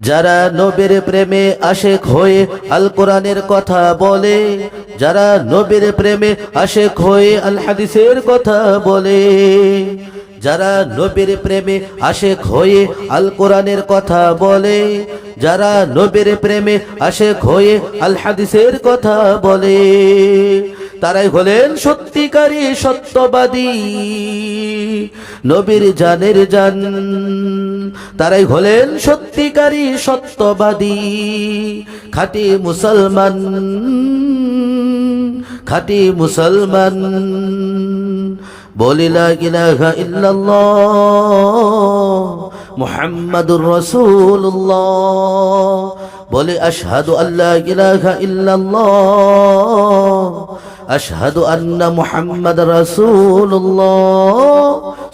যারা নবীর প্রেমে আশেক হয়ে আল কোরআনের কথা বলে, যারা নবীর প্রেমে আশেক হয়ে আল হাদিসের কথা বলে, যারা নবীর প্রেমে আশেক হয়ে আল কোরআনের কথা বলে, যারা নবীর প্রেমে আশেক হয়ে আল হাদিসের কথা বলে তারাই হলেন সত্যিকারী সত্যবাদী। নবীর জানের জান, তারাই হলেন সত্যিকারী সত্যবাদী। খাটি মুসলমান খাটি মুসলমান বলিলা ইলাহা ইল্লাল্লাহ মুহাম্মাদুর রাসূলুল্লাহ। বলে আশহাদু আল্লা ইলাহা ইল্লাল্লাহ। আশহাদু আন্না মুহাম্মাদ রাসূলুল্লাহ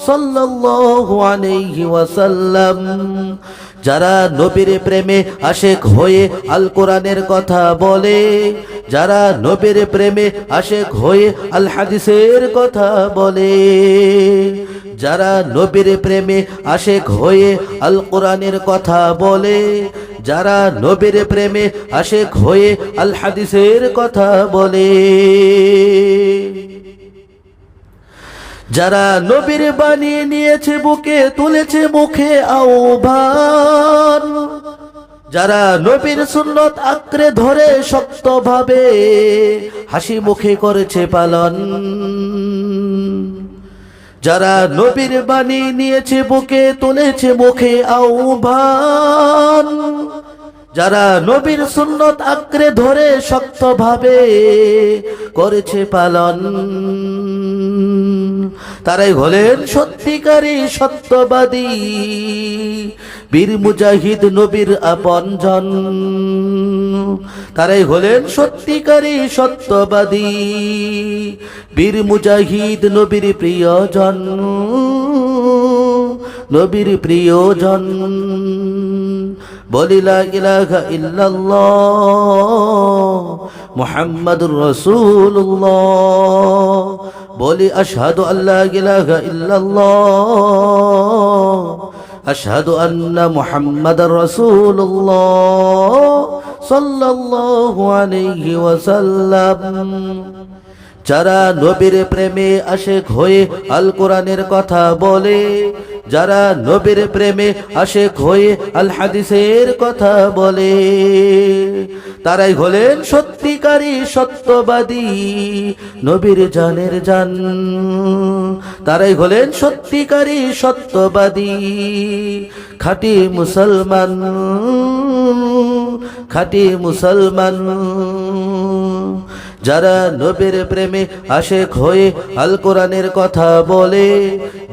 সাল্লাল্লাহু আলাইহি ওয়াসাল্লাম। যারা নবীর প্রেমে আশেক হয়ে আল কোরআনের কথা বলে, যারা নবীর প্রেমে আশেক হয়ে আল হাদিসের কথা বলে, যারা নবীর প্রেমে আশেক হয়ে আল কোরআনের কথা বলে যারা নবীর প্রেমে আশেক হয়ে আল হাদিসের কথা বলে। যারা নবীর বানিয়ে নিয়েছে বুকে, তুলেছে মুখে আহ্বান। যারা নবীর সুন্নত আঁকড়ে ধরে শক্তভাবে হাসি মুখে করেছে পালন। যারা নবীর বাণী নিয়েছে বুকে, তুলেছে মুখে আহ্বান। যারা নবীর সুন্নত আঁকড়ে ধরে শক্তভাবে করেছে পালন, তারাই হলেন সত্যিকারী সত্যবাদী বীর মুজাহিদ নবীর আপনজন। তারাই হলেন সত্যিকারী সত্যবাদী বীর মুজাহিদ নবীর প্রিয়জন নবীর প্রিয়জন। বলিলা ইলাহা ইল্লাল্লাহ মুহাম্মাদুর বলি আশহাদু আল্লা ইলাহা ইল্লাল্লাহ। আশহাদু আন্না মুহাম্মাদার রাসূলুল্লাহ। যারা নবীর প্রেমে আশেক হয়ে আল কোরআনের কথা বলে যারা নবীর প্রেমে আশেক হয়ে আল হাদিসের কথা বলে, তারাই হলেন সত্যিকারী সত্যবাদী নবীর জানের জান। তারাই হলেন সত্যিকারী সত্যবাদী খাঁটি মুসলমান, খাটি মুসলমান। যারা নবীর প্রেমে আশেক হয়ে আল কোরআনের কথা বলে,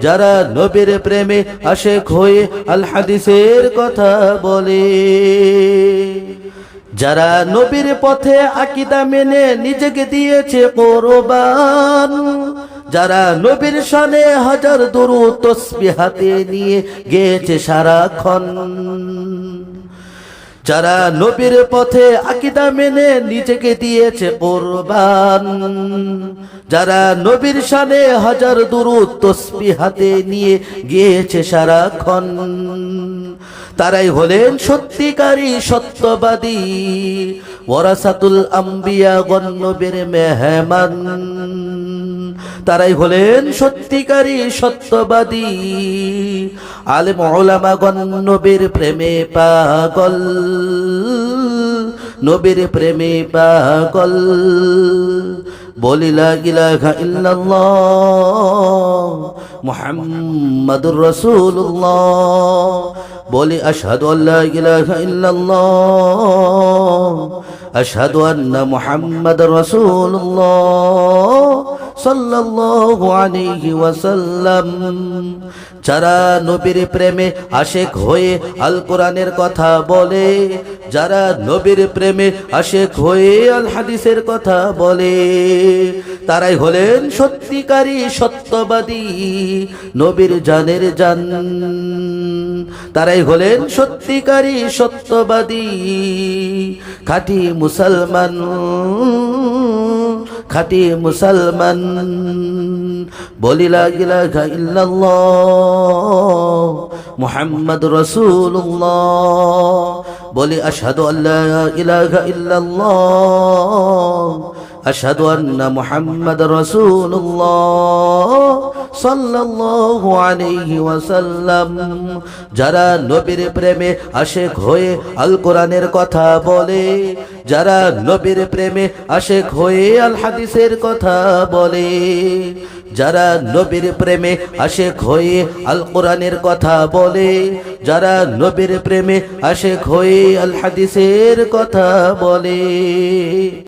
যারা নবীর প্রেমে আশেক হয়ে আল হাদিসের কথা বলে, যারা নবীর পথে আকিদা মেনে নিজেকে দিয়েছে কোরবান, যারা নবীর শানে হাজার দরু তসবি হাতে নিয়ে গেছে সারাক্ষণ। যারা নবীর পথে আকিদা মেনে নিজেকে দিয়েছে কোরবান, যারা নবীর শানে হাজার দুরুদ তসবি হাতে নিয়ে গিয়েছে সারাক্ষণ, তারাই হলেন সত্যিকারী সত্যবাদী। ওরাসাতুল আম্বিয়া গণ্যবের মেহমান। তারাই হলেন সত্যিকারী সত্যবাদী। আলেম ওলামা গণ্যবের প্রেমে পাগল। নবীর প্রেমে পাগল। বলিলা ইলাহা ইল্লাল্লাহ মুহাম্মাদুর রাসূলুল্লাহ। বলি আশহাদু আল্লা ইলাহা ইল্লাল্লাহ। আশহাদু আন্না মুহাম্মাদুর রাসূলুল্লাহ। সাল্লাল্লাহু আলাইহি ওয়াসাল্লাম, যারা নবীর প্রেমে আশেক হয়ে আল কোরআনের কথা বলে, যারা নবীর প্রেমে আশেক হয়ে আল হাদিসের কথা বলে, তারাই হলেন সত্যিকারী সত্যবাদী নবীর জানের জান। তারাই হলেন সত্যিকারী সত্যবাদী খাঁটি মুসলমান। খাঁটি মুসলমান। বলিলা ইলাহা ইল্লাল্লাহ মুহাম্মদ রাসূলুল্লাহ। বলি আশহাদু আল্লা ইলাহা ইল্লাল্লাহ। আশহাদু আন্না মুহাম্মাদার রাসূলুল্লাহ। সাল্লাল্লাহু আলাইহি ওয়াসাল্লাম, যারা নবীর প্রেমে আশেক হয়ে আল কোরআনের কথা বলে, যারা নবীর প্রেমে আশেক হয়ে আল হাদিসের কথা বলে, যারা নবীর প্রেমে আশেক হয়ে আল কোরআনের কথা বলে, যারা নবীর প্রেমে আশেক হয়ে আল হাদিসের কথা বলে।